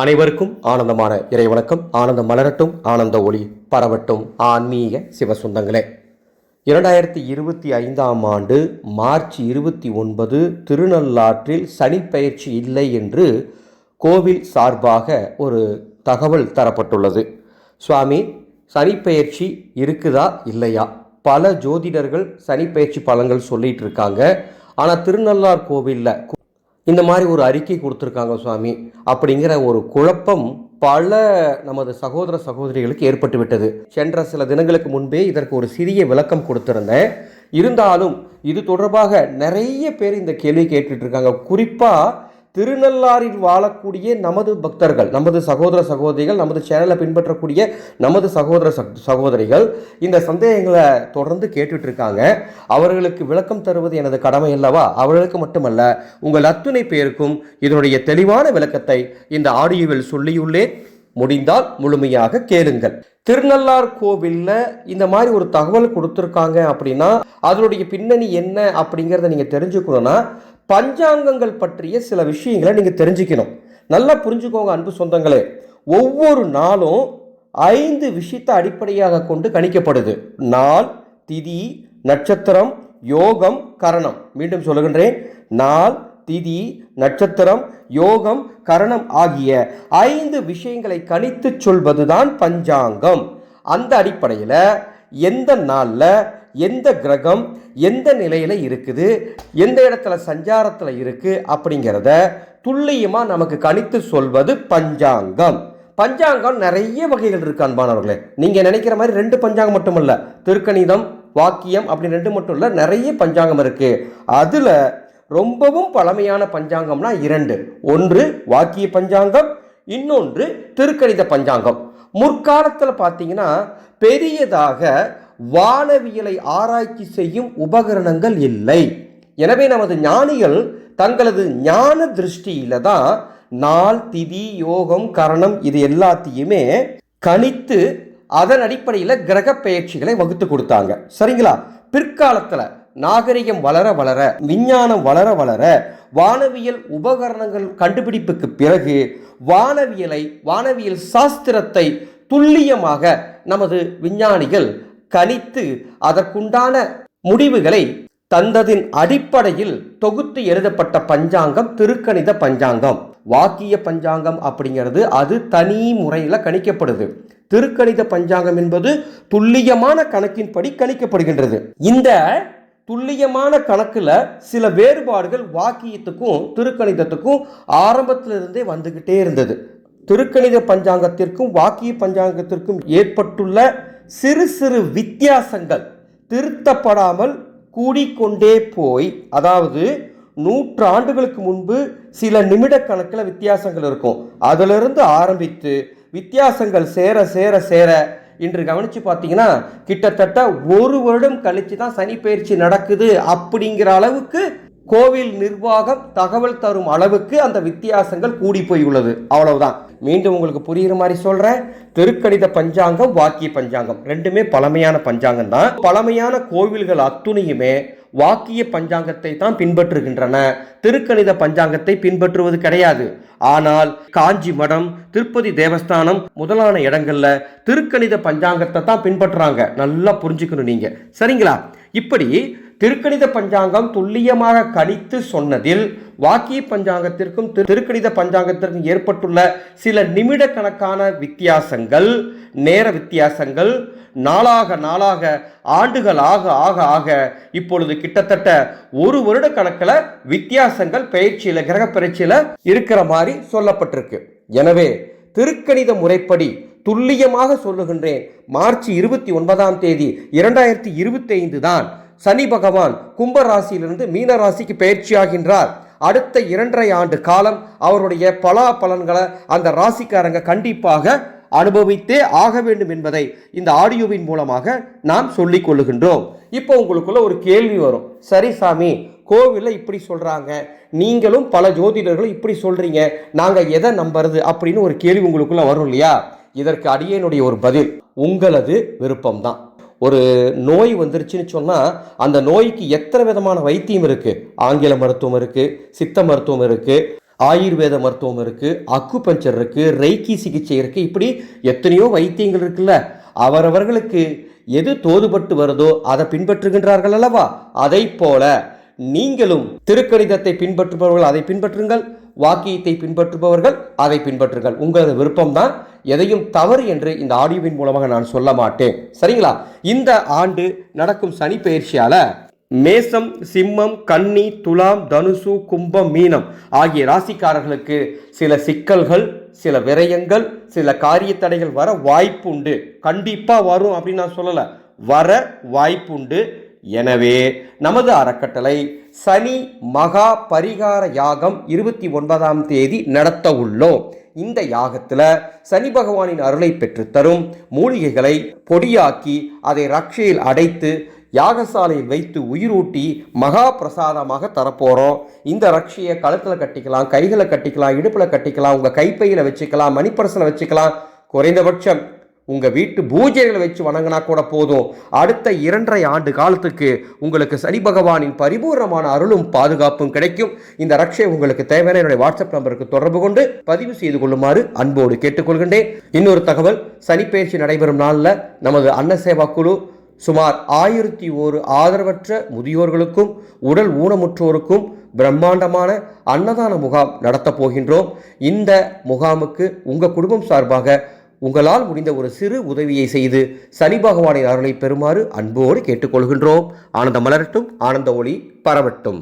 அனைவருக்கும் ஆனந்தமான இறைவணக்கம். ஆனந்தம் மலரட்டும் ஆனந்த ஒளி பரவட்டும். ஆன்மீக சிவசுந்தங்களே. இரண்டாயிரத்தி இருபத்தி ஐந்தாம் ஆண்டு மார்ச் இருபத்தி ஒன்பது திருநள்ளாற்றில் சனிப்பயிற்சி இல்லை என்று கோவில் சார்பாக ஒரு தகவல் தரப்பட்டுள்ளது. சுவாமி சனிப்பெயர்ச்சி இருக்குதா இல்லையா? பல ஜோதிடர்கள் சனிப்பெயர்ச்சி பலன்கள் சொல்லிட்டு இருக்காங்க. ஆனால் திருநள்ளார் கோவிலில் இந்த மாதிரி ஒரு அறிக்கை கொடுத்துருக்காங்க சுவாமி அப்படிங்கிற ஒரு குழப்பம் பல நமது சகோதர சகோதரிகளுக்கு ஏற்பட்டு விட்டது. சென்ற சில தினங்களுக்கு முன்பே இதற்கு ஒரு சிறிய விளக்கம் கொடுத்திருந்தேன். இருந்தாலும் இது தொடர்பாக நிறைய பேர் இந்த கேள்வி கேட்டுட்ருக்காங்க குறிப்பாக திருநள்ளாறில் வாழக்கூடிய நமது பக்தர்கள் நமது சகோதர சகோதரிகள் நமது சேனலை பின்பற்றக்கூடிய நமது சகோதர சகோதரிகள் இந்த சந்தேகங்களை தொடர்ந்து கேட்டுட்ருக்காங்க. அவர்களுக்கு விளக்கம் தருவது எனது கடமை அல்லவா? அவர்களுக்கு மட்டுமல்ல உங்கள் அத்துணை பேருக்கும் இதனுடைய தெளிவான விளக்கத்தை இந்த ஆடியோவில் சொல்லியுள்ளேன். முடிந்தால் முழுமையாக கேளுங்கள். திருநள்ளார் கோவிலில் இந்த மாதிரி ஒரு தகவல் கொடுத்துருக்காங்க அப்படின்னா அதனுடைய பின்னணி என்ன அப்படிங்கிறத நீங்கள் தெரிஞ்சுக்கணும்னா பஞ்சாங்கங்கள் பற்றிய சில விஷயங்களை நீங்கள் தெரிஞ்சுக்கணும். நல்லா புரிஞ்சுக்கோங்க அன்பு சொந்தங்களே. ஒவ்வொரு நாளும் ஐந்து விஷயத்தை அடிப்படையாக கொண்டு கணிக்கப்படுது. நாள் திதி நட்சத்திரம் யோகம் கரணம். மீண்டும் சொல்லுகின்றேன். நாள் திதி நட்சத்திரம் யோகம் கரணம் ஆகிய ஐந்து விஷயங்களை கணித்து சொல்வதுதான் பஞ்சாங்கம். அந்த அடிப்படையில் எந்த நாளில் எந்த கிரகம் எந்த நிலையில் இருக்குது எந்த இடத்துல சஞ்சாரத்தில் இருக்குது அப்படிங்கிறத துல்லியமாக நமக்கு கணித்து சொல்வது பஞ்சாங்கம். பஞ்சாங்கம் நிறைய வகைகள் இருக்கு அன்பானவர்களே. நீங்கள் நினைக்கிற மாதிரி ரெண்டு பஞ்சாங்கம் மட்டுமல்ல. திருக்கணிதம் வாக்கியம் அப்படி ரெண்டு மட்டும் இல்லை நிறைய பஞ்சாங்கம் இருக்குது அதில் ரொம்பவும் பழமையான பஞ்சாங்கம்னா இரண்டு. ஒன்று வாக்கிய பஞ்சாங்கம் இன்னொன்று திருக்கணித பஞ்சாங்கம். முற்காலத்தில் பார்த்தீங்கன்னா பெரியதாக வானவியலை ஆராய்ச்சி செய்யும் உபகரணங்கள் இல்லை. எனவே நமது ஞானிகள் தங்களது ஞான திருஷ்டியில தான் நாள் திதி யோகம் கரணம் இது எல்லாத்தையுமே கணித்து அதன் அடிப்படையில் கிரக பெயர்ச்சிகளை வகுத்து கொடுத்தாங்க. சரிங்களா? பிற்காலத்தில் நாகரிகம் வளர வளர விஞ்ஞானம் வளர வளர வானவியல் உபகரணங்கள் கண்டுபிடிப்புக்கு பிறகு வானவியலை வானவியல் சாஸ்திரத்தை துல்லியமாக நமது விஞ்ஞானிகள் கணித்து அதற்குண்டான முடிவுகளை தந்ததின் அடிப்படையில் தொகுத்து எழுதப்பட்ட பஞ்சாங்கம் திருக்கணித பஞ்சாங்கம். வாக்கிய பஞ்சாங்கம் அப்படிங்கிறது அது தனி முறையில் கணிக்கப்படுது. திருக்கணித பஞ்சாங்கம் என்பது துல்லியமான கணக்கின்படி கணிக்கப்படுகின்றது. இந்த துல்லியமான கணக்கில் சில வேறுபாடுகள் வாக்கியத்துக்கும் திருக்கணிதத்துக்கும் ஆரம்பத்திலிருந்தே வந்துகிட்டே இருந்தது. திருக்கணித பஞ்சாங்கத்திற்கும் வாக்கிய பஞ்சாங்கத்திற்கும் ஏற்பட்டுள்ள சிறு சிறு வித்தியாசங்கள் திருத்தப்படாமல் கூடிக்கொண்டே போய் அதாவது நூற்றாண்டுகளுக்கு முன்பு சில நிமிட கணக்கில் வித்தியாசங்கள் இருக்கும். அதிலிருந்து ஆரம்பித்து வித்தியாசங்கள் சேர சேர சேர இன்று கவனிச்சு பார்த்தீங்கன்னா கிட்டத்தட்ட ஒரு வருடம் கழித்து தான் சனி பயிற்சி நடக்குது அப்படிங்கிற அளவுக்கு கோவில் நிர்வாகம் தகவல் தரும் அளவுக்கு அந்த வித்தியாசங்கள் கூடி போய் உள்ளது. அவ்வளவுதான். மீண்டும் உங்களுக்கு புரியுற மாதிரி சொல்றேன். திருக்கணித பஞ்சாங்கம் வாக்கிய பஞ்சாங்கம். ரெண்டுமே பழமையான பஞ்சாங்கம் தான். பழமையான கோவில்கள் அத்துணையுமே வாக்கிய பஞ்சாங்கத்தை தான் பின்பற்றுகின்றன. திருக்கணித பஞ்சாங்கத்தை பின்பற்றுவது கிடையாது. ஆனால் காஞ்சி மடம் திருப்பதி தேவஸ்தானம் முதலான இடங்கள்ல திருக்கணித பஞ்சாங்கத்தை தான் பின்பற்றுறாங்க. நல்லா புரிஞ்சுக்கணும் நீங்க. சரிங்களா? இப்படி திருக்கணித பஞ்சாங்கம் துல்லியமாக கணித்து சொன்னதில் வாக்கிய பஞ்சாங்கத்திற்கும் திருக்கணித பஞ்சாங்கத்திற்கும் ஏற்பட்டுள்ள சில நிமிட கணக்கான வித்தியாசங்கள் நேர வித்தியாசங்கள் நாளாக நாளாக ஆண்டுகள் ஆக ஆக ஆக இப்பொழுது கிட்டத்தட்ட ஒரு வருட கணக்கில் வித்தியாசங்கள் பயிற்சியில் கிரக பயிற்சியில் இருக்கிற மாதிரி சொல்லப்பட்டிருக்கு. எனவே திருக்கணித முறைப்படி துல்லியமாக சொல்லுகின்றேன். மார்ச் இருபத்தி ஒன்பதாம் தேதி இரண்டாயிரத்தி இருபத்தி ஐந்து தான் சனி பகவான் கும்ப ராசியிலிருந்து மீன ராசிக்கு பயிற்சியாகின்றார் அடுத்த இரண்டரை ஆண்டு காலம் அவருடைய பலா பலன்களை அந்த ராசிக்காரங்க கண்டிப்பாக அனுபவித்தே ஆக வேண்டும் என்பதை இந்த ஆடியோவின் மூலமாக நாம் சொல்லிக் கொள்ளுகின்றோம். இப்போ உங்களுக்குள்ள ஒரு கேள்வி வரும். சரி சாமி கோவிலில் இப்படி சொல்கிறாங்க நீங்களும் பல ஜோதிடர்களும் இப்படி சொல்கிறீங்க நாங்கள் எதை நம்புறது அப்படின்னு ஒரு கேள்வி உங்களுக்குள்ளே வரும் இல்லையா? இதற்கு அடியனுடைய ஒரு பதில் உங்களது விருப்பம்தான். ஒரு நோய் வந்துருச்சுன்னு சொன்னால் அந்த நோய்க்கு எத்தனை விதமான வைத்தியம் இருக்குது ஆங்கில மருத்துவம் இருக்குது சித்த மருத்துவம் இருக்குது ஆயுர்வேத மருத்துவம் இருக்குது அக்குபஞ்சர் இருக்குது ரெய்கி சிகிச்சை இருக்குது இப்படி எத்தனையோ வைத்தியங்கள் இருக்குல்ல. அவரவர்களுக்கு எது தோதுபட்டு வருதோ அதை பின்பற்றுகின்றார்கள் அல்லவா? அதை போல நீங்களும் திருக்கணிதத்தை பின்பற்றுபவர்கள் அதை பின்பற்றுங்கள். வாக்கியத்தை பின்பற்றுபவர்கள் அதை பின்பற்றுங்கள். உங்களது விருப்பம்தான். எதையும் தவறு என்று இந்த ஆடியோவின் மூலமாக நான் சொல்ல மாட்டேன். சரிங்களா? இந்த ஆண்டு நடக்கும் சனி பயிற்சியால மேசம் சிம்மம் கன்னி துலாம் தனுசு கும்பம் மீனம் ஆகிய ராசிக்காரர்களுக்கு சில சிக்கல்கள் சில விரயங்கள் சில காரிய தடைகள் வர வாய்ப்புண்டு. கண்டிப்பாக வரும் அப்படின்னு நான் சொல்லலை. வர வாய்ப்புண்டு. எனவே நமது அறக்கட்டளை சனி மகா பரிகார யாகம் இருபத்தி ஒன்பதாம் தேதி நடத்த உள்ளோம். இந்த யாகத்தில் சனி பகவானின் அருளை பெற்றுத்தரும் மூலிகைகளை பொடியாக்கி அதை ரக்ஷையில் அடைத்து யாகசாலையில் வைத்து உயிரூட்டி மகா பிரசாதமாக தரப்போகிறோம் இந்த ரக்ஷையை கழுத்தில் கட்டிக்கலாம் கைகளை கட்டிக்கலாம் இடுப்பில் கட்டிக்கலாம் உங்கள் கைப்பையில் வச்சுக்கலாம் மணிப்பரசனை வச்சுக்கலாம். குறைந்தபட்சம் உங்கள் வீட்டு பூஜைகளை வச்சு வணங்கினா கூட போதும். அடுத்த இரண்டரை ஆண்டு காலத்துக்கு உங்களுக்கு சனி பகவானின் பரிபூர்ணமான அருளும் பாதுகாப்பும் கிடைக்கும். இந்த ரக்ஷை உங்களுக்கு தேவையான என்னுடைய வாட்ஸ்அப் நம்பருக்கு தொடர்பு கொண்டு பதிவு செய்து கொள்ளுமாறு அன்போடு கேட்டுக்கொள்கின்றேன். இன்னொரு தகவல் சனிப்பயிற்சி நடைபெறும் நாளில் நமது அன்ன சேவா குழு சுமார் ஆயிரத்தி ஓரு ஆதரவற்ற முதியோர்களுக்கும் உடல் ஊனமுற்றோருக்கும் பிரம்மாண்டமான அன்னதான முகாம் நடத்தப் போகின்றோம். இந்த முகாமுக்கு உங்கள் குடும்பம் சார்பாக உங்களால் முடிந்த ஒரு சிறு உதவியை செய்து சனி பகவானின் அருளை பெறுமாறு அன்போடு கேட்டுக்கொள்கின்றோம். ஆனந்த மலரட்டும் ஆனந்த ஒளி பரவட்டும்.